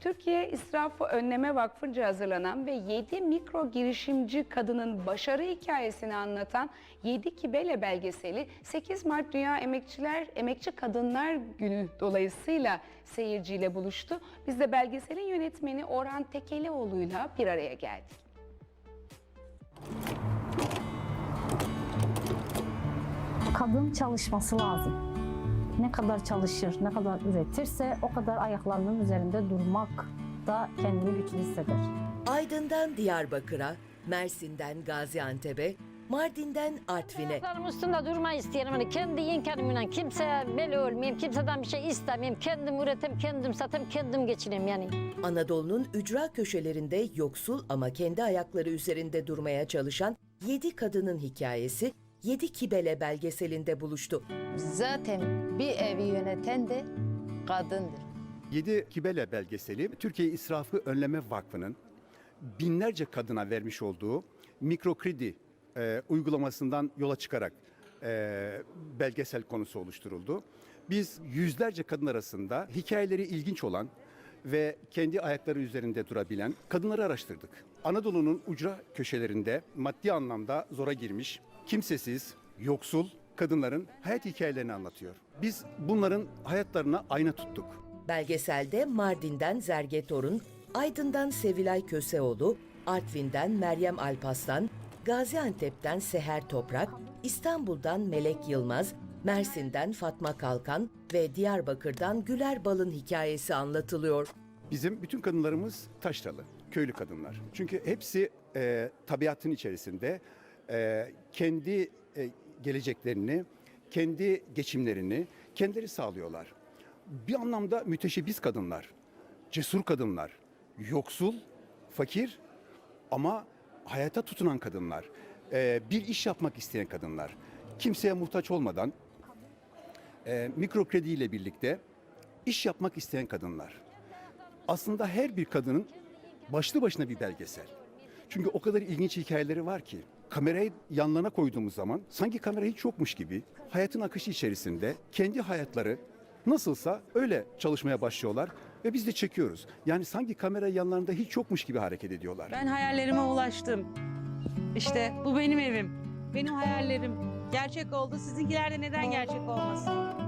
Türkiye İsrafı Önleme Vakfı'nca hazırlanan ve 7 mikro girişimci kadının başarı hikayesini anlatan 7 Kibele belgeseli 8 Mart Dünya Emekçiler Emekçi Kadınlar Günü dolayısıyla seyirciyle buluştu. Biz de belgeselin yönetmeni Orhan Tekelioğlu'yla bir araya geldik. kadın çalışması lazım. Ne kadar çalışır, ne kadar üretirse o kadar ayaklarının üzerinde durmak da kendini güçlü hisseder. Aydın'dan Diyarbakır'a, Mersin'den Gaziantep'e, Mardin'den Artvin'e, Ayaklarım üstünde durmayı isterim. Hani kendi imkanımla kimseye bel ölmeyeyim, kimseden bir şey istemeyeyim. Kendim üretim, kendim satayım, kendim geçineyim yani. Anadolu'nun ücra köşelerinde yoksul ama kendi ayakları üzerinde durmaya çalışan 7 kadının hikayesi 7 Kibele belgeselinde buluştu. Zaten bir evi yöneten de kadındır. 7 Kibele belgeseli Türkiye İsrafı Önleme Vakfı'nın binlerce kadına vermiş olduğu mikrokredi e, uygulamasından yola çıkarak e, belgesel konusu oluşturuldu. Biz yüzlerce kadın arasında hikayeleri ilginç olan ve kendi ayakları üzerinde durabilen kadınları araştırdık. Anadolu'nun ucra köşelerinde maddi anlamda zora girmiş, kimsesiz, yoksul kadınların hayat hikayelerini anlatıyor. Biz bunların hayatlarına ayna tuttuk. Belgeselde Mardin'den Zerge Torun, Aydın'dan Sevilay Köseoğlu, Artvin'den Meryem Alpaslan, Gaziantep'ten Seher Toprak, İstanbul'dan Melek Yılmaz, Mersin'den Fatma Kalkan ve Diyarbakır'dan Güler Bal'ın hikayesi anlatılıyor. Bizim bütün kadınlarımız taşralı, köylü kadınlar. Çünkü hepsi e, tabiatın içerisinde e, kendi e, geleceklerini, kendi geçimlerini kendileri sağlıyorlar. Bir anlamda müteşebbis kadınlar, cesur kadınlar, yoksul, fakir ama hayata tutunan kadınlar, e, bir iş yapmak isteyen kadınlar, kimseye muhtaç olmadan e, mikro krediyle birlikte iş yapmak isteyen kadınlar. Aslında her bir kadının başlı başına bir belgesel. Çünkü o kadar ilginç hikayeleri var ki kamerayı yanlarına koyduğumuz zaman sanki kamera hiç yokmuş gibi hayatın akışı içerisinde kendi hayatları nasılsa öyle çalışmaya başlıyorlar ve biz de çekiyoruz. Yani sanki kamera yanlarında hiç yokmuş gibi hareket ediyorlar. Ben hayallerime ulaştım. İşte bu benim evim. Benim hayallerim gerçek oldu. Sizinkiler de neden gerçek olmasın?